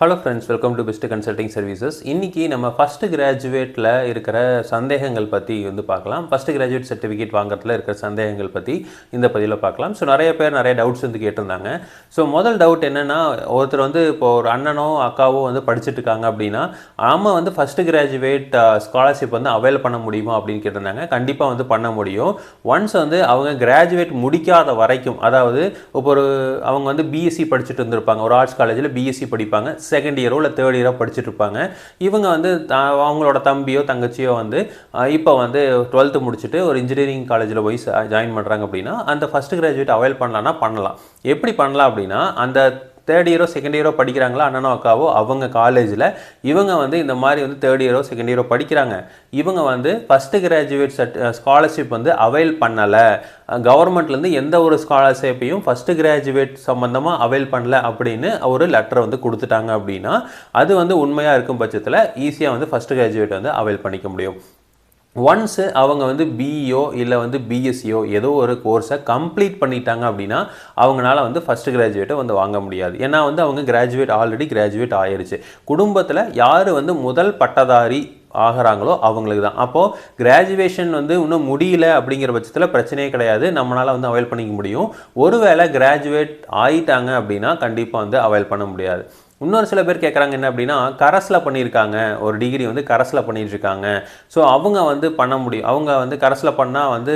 Hello friends welcome to Best Consulting Services இன்றைக்கி நம்ம first கிராஜுவேட்டில் இருக்கிற சந்தேகங்கள் பற்றி வந்து பார்க்கலாம். ஃபஸ்ட்டு கிராஜுவேட் சர்டிஃபிகேட் வாங்குறதுல இருக்கிற சந்தேகங்கள் பற்றி இந்த பதிவில் பார்க்கலாம். ஸோ நிறைய பேர் நிறைய டவுட்ஸ் வந்து கேட்டிருந்தாங்க. ஸோ முதல் டவுட் என்னென்னா ஒருத்தர் வந்து இப்போ ஒரு அண்ணனோ அக்காவோ வந்து படிச்சுட்டு இருக்காங்க அப்படின்னா ஆமாம் வந்து ஃபஸ்ட்டு கிராஜுவேட் ஸ்காலர்ஷிப் வந்து அவைல் பண்ண முடியுமா அப்படின்னு கேட்டிருந்தாங்க. கண்டிப்பாக வந்து பண்ண முடியும். ஒன்ஸ் வந்து அவங்க கிராஜுவேட் முடிக்காத வரைக்கும் அதாவது இப்போ ஒரு அவங்க வந்து பிஎஸ்சி படிச்சுட்டு இருந்திருப்பாங்க. ஒரு ஆர்ட்ஸ் காலேஜில் பிஎஸ்சி படிப்பாங்க. செகண்ட் இயரோ இல்லை தேர்ட் இயரோ படிச்சுட்டு இருப்பாங்க இவங்க வந்து த- அவங்களோட தம்பியோ தங்கச்சியோ வந்து இப்போ வந்து டுவெல்த்து முடிச்சுட்டு ஒரு இன்ஜினியரிங் காலேஜில் போய் ஜாயின் பண்ணுறாங்க அப்படின்னா அந்த ஃபஸ்ட் கிராஜுவேட் அவைல் பண்ணலான்னா பண்ணலாம். எப்படி பண்ணலாம் அப்படின்னா அந்த தேர்ட் இயரோ செகண்ட் இயரோ படிக்கிறாங்களா அண்ணனோ அக்காவோ அவங்க காலேஜில் இவங்க வந்து இந்த மாதிரி வந்து தேர்ட் இயரோ செகண்ட் இயரோ படிக்கிறாங்க. இவங்க வந்து ஃபஸ்ட்டு கிராஜுவேட் சர்ட் ஸ்காலர்ஷிப் வந்து அவைல் பண்ணலை. கவர்மெண்ட்லேருந்து எந்த ஒரு ஸ்காலர்ஷிப்பையும் ஃபஸ்ட்டு கிராஜுவேட் சம்மந்தமாக அவைல் பண்ணல அப்படின்னு ஒரு லெட்டர் வந்து கொடுத்துட்டாங்க அப்படின்னா அது வந்து உண்மையாக இருக்கும் பட்சத்தில் ஈஸியாக வந்து ஃபஸ்ட்டு கிராஜுவேட் வந்து அவைல் பண்ணிக்க முடியும். ஒன்ஸு அவங்க வந்து பிஇஓ இல்லை வந்து பிஎஸ்சியோ ஏதோ ஒரு கோர்ஸை கம்ப்ளீட் பண்ணிட்டாங்க அப்படின்னா அவங்களால வந்து ஃபஸ்ட்டு கிராஜுவேட்டை வந்து வாங்க முடியாது. ஏன்னா வந்து அவங்க கிராஜுவேட் ஆல்ரெடி கிராஜுவேட் ஆயிருச்சு. குடும்பத்தில் யார் வந்து முதல் பட்டதாரி ஆகிறாங்களோ அவங்களுக்கு தான். அப்போது கிராஜுவேஷன் வந்து இன்னும் முடியல அப்படிங்கிற பட்சத்தில் பிரச்சனையே கிடையாது. நம்மளால் வந்து அவைல் பண்ணிக்க முடியும். ஒருவேளை கிராஜுவேட் ஆயிட்டாங்க அப்படின்னா கண்டிப்பாக வந்து அவைல் பண்ண முடியாது. இன்னொரு சில பேர் கேட்குறாங்க என்ன அப்படின்னா கரஸில் பண்ணியிருக்காங்க. ஒரு டிகிரி வந்து கரஸில் பண்ணிகிட்ருக்காங்க ஸோ அவங்க வந்து பண்ண முடியும். அவங்க வந்து கரஸில் பண்ணால் வந்து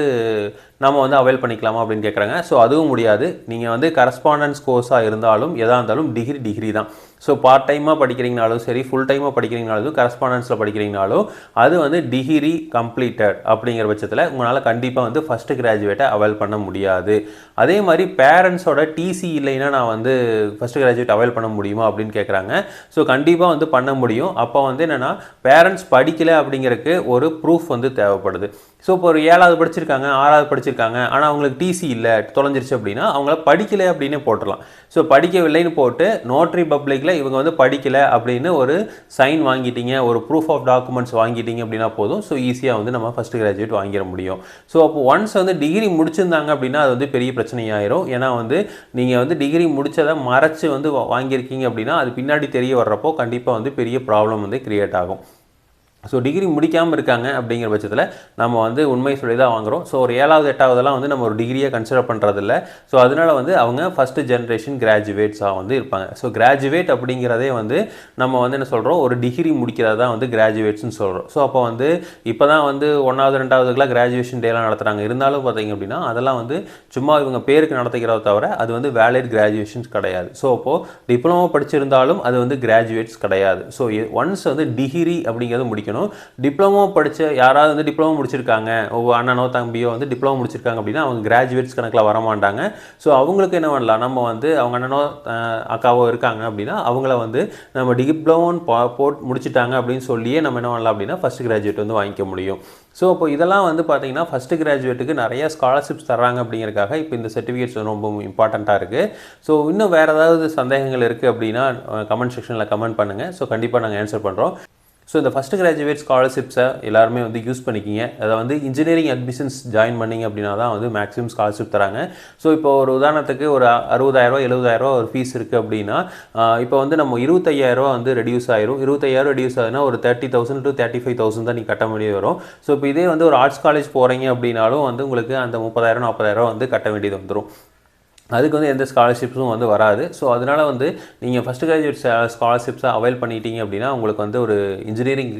நம்ம வந்து அவைல் பண்ணிக்கலாமா அப்படின்னு கேட்குறாங்க ஸோ அதுவும் முடியாது. நீங்கள் வந்து கரஸ்பாண்டன்ஸ் கோர்ஸாக இருந்தாலும் எதாக இருந்தாலும் டிகிரி டிகிரி தான். ஸோ பார்ட் டைமாக படிக்கிறீங்கனாலும் சரி ஃபுல் டைமாக படிக்கிறீங்கனாலும் கரஸ்பாண்டன்ஸில் படிக்கிறீங்கனாலும் அது வந்து டிகிரி கம்ப்ளீட்டட் அப்படிங்கிற பட்சத்தில் உங்களால் கண்டிப்பாக வந்து ஃபஸ்ட்டு கிராஜுவேட்டை அவைல் பண்ண முடியாது. அதே மாதிரி பேரண்ட்ஸோட டிசி இல்லைன்னா நான் வந்து ஃபஸ்ட்டு கிராஜுவேட் அவைல் பண்ண முடியுமா அப்படின்னு கேட்குறாங்க ஸோ கண்டிப்பாக வந்து பண்ண முடியும். அப்போ வந்து என்னென்னா பேரண்ட்ஸ் படிக்கலை அப்படிங்கிறதுக்கு ஒரு ப்ரூஃப் வந்து தேவைப்படுது. ஸோ இப்போ ஒரு ஏழாவது படிச்சிருக்காங்க ஆறாவது படிச்சிருக்காங்க. ஆனால் அவங்களுக்கு டிசி இல்லை தொலைஞ்சிருச்சு அப்படின்னா அவங்கள படிக்கலை அப்படின்னு போட்டுடலாம். ஸோ படிக்கவில்லைன்னு போட்டு நோட்ரி பப்ளிக்கில் இவங்க வந்து படிக்கலை அப்படின்னு ஒரு சைன் வாங்கிட்டீங்க ஒரு ப்ரூஃப் ஆஃப் டாக்குமெண்ட்ஸ் வாங்கிட்டீங்க அப்படின்னா போதும். ஸோ ஈஸியாக வந்து நம்ம ஃபஸ்ட் கிராஜுவேட் வாங்கிட முடியும். ஸோ அப்போ ஒன்ஸ் வந்து டிகிரி முடிச்சிருந்தாங்க அப்படின்னா அது வந்து பெரிய பிரச்சனையாயிரும். ஏன்னா வந்து நீங்கள் வந்து டிகிரி முடித்ததை மறைச்சு வந்து வா- வாங்கியிருக்கீங்க அப்படின்னா அது பின்னாடி தெரிய வர்றப்போ கண்டிப்பாக வந்து பெரிய ப்ராப்ளம் வந்து கிரியேட் ஆகும். ஸோ டிகிரி முடிக்காமல் இருக்காங்க அப்படிங்கிற பட்சத்தில் நம்ம வந்து உண்மை சொல்லி தான் வாங்குறோம். ஸோ ஒரு ஏழாவது எட்டாவதெல்லாம் வந்து நம்ம ஒரு டிகிரியை கன்சிடர் பண்ணுறதில்ல ஸோ அதனால வந்து அவங்க ஃபஸ்ட்டு ஜென்ரேஷன் கிராஜுவேட்ஸாக வந்து இருப்பாங்க. ஸோ கிராஜுவேட் அப்படிங்கிறதே வந்து நம்ம வந்து என்ன சொல்கிறோம் ஒரு டிகிரி முடிக்கிறது தான் வந்து கிராஜுவேட்ஸ்னு சொல்கிறோம் ஸோ அப்போ வந்து இப்போ தான் வந்து ஒன்றாவது ரெண்டாவதுக்கெலாம் கிராஜுவேஷன் டேலாம் நடத்துகிறாங்க இருந்தாலும் பார்த்தீங்க அப்படின்னா அதெல்லாம் வந்து சும்மா இவங்க பேருக்கு நடத்துகிறத தவிர அது வந்து வேலிட் கிராஜுவேஷன்ஸ் கிடையாது. ஸோ அப்போது டிப்ளமோ படிச்சிருந்தாலும் அது வந்து கிராஜுவேட்ஸ் கிடையாது. ஸோ ஒன்ஸ் வந்து டிகிரி அப்படிங்கிறது முடிக்கணும். டிப்ளமோ படித்த யாராவது வந்து டிப்ளமோ முடிச்சிருக்காங்க. ஒவ்வொரு அண்ணனோ தம்பியோ வந்து டிப்ளமோ முடிச்சிருக்காங்க அப்படின்னா அவங்க கிராஜுவேட்ஸ் கணக்கில் வர மாட்டாங்க. ஸோ அவங்களுக்கு என்ன பண்ணலாம்? நம்ம வந்து அவங்க அண்ணனோ அக்காவோ இருக்காங்க அப்படின்னா அவங்கள வந்து நம்ம டிப்ளமோன்னு போ போட் முடிச்சிட்டாங்க அப்படின்னு சொல்லியே நம்ம என்ன பண்ணலாம் அப்படின்னா ஃபஸ்ட் கிராஜுவேட் வந்து வாங்கிக்க முடியும். ஸோ இப்போ இதெல்லாம் வந்து பார்த்தீங்கன்னா ஃபஸ்ட்டு கிராஜுவேட்டுக்கு நிறைய ஸ்காலர்ஷிப்ஸ் தர்றாங்க அப்படிங்கிறக்காக இப்போ இந்த சர்டிஃபிகேட்ஸ் ரொம்ப இம்பார்ட்டண்ட்டாக இருக்குது ஸோ இன்னும் வேறு ஏதாவது சந்தேகங்கள் இருக்குது அப்படின்னா கமெண்ட் செக்ஷனில் கமெண்ட் பண்ணுங்கள் ஸோ கண்டிப்பாக நாங்கள் ஆன்சர் பண்ணுறோம் ஸோ இந்த ஃபஸ்ட் கிராஜுவேட் ஸ்காலர்ஷிப்ஸை எல்லாருமே வந்து யூஸ் பண்ணிக்கிங்க. அதை வந்து இன்ஜினியரிங் அட்மிஷன்ஸ் ஜாயின் பண்ணீங்க அப்படின்னா தான் வந்து மேக்ஸிமம் ஸ்காலர்ஷிப் தராங்க. ஸோ இப்போ ஒரு உதாரணத்துக்கு ஒரு அறுபதாயிரரூவா எழுபதாயிரரூவா ஒரு ஃபீஸ் இருக்குது அப்படின்னா இப்போ வந்து நம்ம இருபத்தையாயிரரூவா வந்து ரெடியூஸ் ஆயிரும். இருபத்தையாயிரம் ரெடியூஸ் ஆகுதுன்னா ஒரு thirty thousand to thirty five thousand தான் நீங்கள் கட்ட வேண்டியது வரும். ஸோ இப்போ இதே வந்து ஒரு ஆர்ட்ஸ் காலேஜ் போகிறீங்க அப்படின்னாலும் வந்து உங்களுக்கு அந்த முப்பதாயிரம் நாற்பதாயிரம் வந்து கட்ட வேண்டியது வந்துடும் அதுக்கு வந்து எந்த ஸ்காலர்ஷிப்ஸும் வந்து வராது. ஸோ அதனால் வந்து நீங்கள் ஃபஸ்ட் கிராஜுவேட் ஸ்காலர்ஷிப்ஸை அவைல் பண்ணிட்டீங்க அப்படின்னா உங்களுக்கு வந்து ஒரு இன்ஜினியரிங்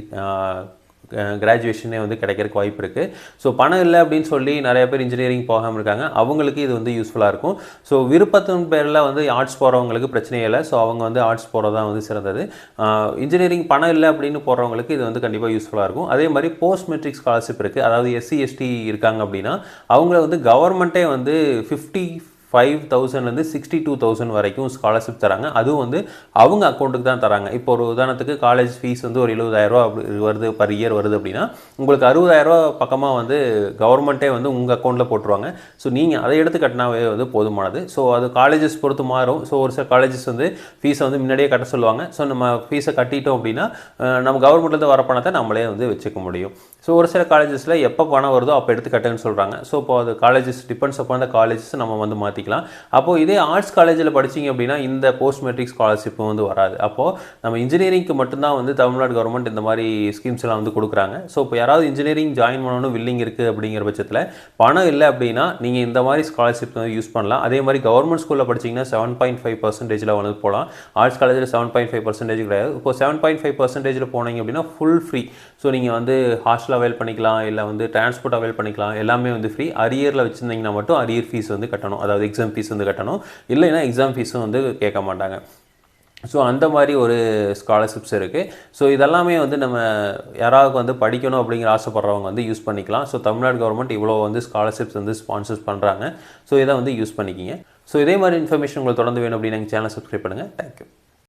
கிராஜுவேஷனே வந்து கிடைக்கிறக்கு வாய்ப்பு இருக்குது ஸோ பணம் இல்லை அப்படின்னு சொல்லி நிறைய பேர் இன்ஜினியரிங் போகாமல் இருக்காங்க. அவங்களுக்கு இது வந்து யூஸ்ஃபுல்லாக இருக்கும். ஸோ விருப்பத்தின் பேரில் வந்து ஆர்ட்ஸ் போகிறவங்களுக்கு பிரச்சனையே இல்லை. ஸோ அவங்க வந்து ஆர்ட்ஸ் போகிறது தான் வந்து சிறந்தது. இன்ஜினியரிங் பணம் இல்லை அப்படின்னு போகிறவங்களுக்கு இது வந்து கண்டிப்பாக யூஸ்ஃபுல்லாக இருக்கும். அதே மாதிரி போஸ்ட் மெட்ரிக் ஸ்காலர்ஷிப் இருக்குது அதாவது எஸ்சி எஸ்டி இருக்காங்க அப்படின்னா அவங்கள வந்து கவர்மெண்ட்டே வந்து ஃபிஃப்டி ஃபைவ் தௌசண்ட்லேருந்து சிக்ஸ்டி டூ தௌசண்ட் வரைக்கும் ஸ்காலர்ஷிப் தராங்க. அதுவும் வந்து அவங்க அக்கௌண்ட்டுக்கு தான் தராங்க. இப்போ ஒரு உதாரணத்துக்கு காலேஜ் ஃபீஸ் வந்து ஒரு எழுபதாயிரரூவா அப்படி வருது பர் இயர் வருது அப்படின்னா உங்களுக்கு அறுபதாயிரரூவா பக்கமாக வந்து கவர்மெண்ட்டே வந்து உங்கள் அக்கௌண்ட்டில் போட்டுருவாங்க. ஸோ நீங்கள் அதை எடுத்து கட்டினாவே வந்து போதுமானது. ஸோ அது காலேஜஸ் பொறுத்து மாறும். ஸோ ஒரு சில காலேஜஸ் வந்து ஃபீஸை வந்து முன்னாடியே கட்ட சொல்லுவாங்க. ஸோ நம்ம ஃபீஸை கட்டிட்டோம் அப்படின்னா நம்ம கவர்மெண்ட்லேருந்து வர பணத்தை நம்மளே வந்து வச்சுக்க முடியும். ஸோ ஒரு சில காலேஜஸில் எப்போ பணம் வருதோ அப்போ எடுத்து கட்டுன்னு சொல்கிறாங்க ஸோ இப்போ அது காலேஜஸ் டிபெண்ட்ஸ் அப்போ அந்த காலேஜஸ் நம்ம வந்து மாற்றி மாற்றிக்கலாம் அப்போது இதே ஆர்ட்ஸ் காலேஜில் படிச்சீங்க அப்படின்னா இந்த போஸ்ட் மெட்ரிக் ஸ்காலர்ஷிப்பும் வந்து வராது. அப்போது நம்ம இன்ஜினியரிங்க்கு மட்டும்தான் வந்து தமிழ்நாடு கவர்மெண்ட் இந்த மாதிரி ஸ்கீம்ஸ் எல்லாம் வந்து கொடுக்குறாங்க. ஸோ இப்போ யாராவது இன்ஜினியரிங் ஜாயின் பண்ணணும் வில்லிங் இருக்குது அப்படிங்கிற பட்சத்தில் பணம் இல்லை அப்படின்னா நீங்கள் இந்த மாதிரி ஸ்காலர்ஷிப் வந்து யூஸ் பண்ணலாம். அதே மாதிரி கவர்மெண்ட் ஸ்கூலில் படிச்சீங்கன்னா செவன் பாயிண்ட் ஃபைவ் பர்சன்டேஜில் வந்து போகலாம் ஆர்ட்ஸ் காலேஜில் செவன் பாயிண்ட் ஃபைவ் பர்சன்டேஜ் கிடையாது. இப்போ செவன் பாயிண்ட் ஃபைவ் பர்சன்டேஜில் போனீங்க அப்படின்னா ஃபுல் ஃப்ரீ ஸோ நீங்கள் வந்து ஹாஸ்டல் அவைல் பண்ணிக்கலாம் இல்லை வந்து டிரான்ஸ்போர்ட் அவைல் பண்ணிக்கலாம். எல்லாமே வந்து ஃப்ரீ அரியரில் வச்சுருந்தீங்கன்னா மட்டும் அரியர் ஃபீஸ் வந்து கட்டணும். அதாவது எக்ஸாம் ஃபீஸ் வந்து கட்டணும். இல்லைன்னா எக்ஸாம் ஃபீஸும் வந்து கேட்க மாட்டாங்க. ஸோ அந்த மாதிரி ஒரு ஸ்காலர்ஷிப்ஸ் இருக்குது ஸோ இதெல்லாமே வந்து நம்ம யாராவது வந்து படிக்கணும் அப்படிங்கிற ஆசைப்படுறவங்க வந்து யூஸ் பண்ணிக்கலாம். ஸோ தமிழ்நாடு கவர்மெண்ட் இவ்வளோ வந்து ஸ்காலர்ஷிப்ஸ் வந்து ஸ்பான்சர்ஸ் பண்ணுறாங்க ஸோ இதை வந்து யூஸ் பண்ணிக்கிங்க. ஸோ இதே மாதிரி இன்ஃபர்மேஷன் உங்களுக்கு தொடர்ந்து வேணும் அப்படின்னு எங்கள் சேனல் சப்ஸ்கிரைப் பண்ணுங்கள் தேங்க்யூ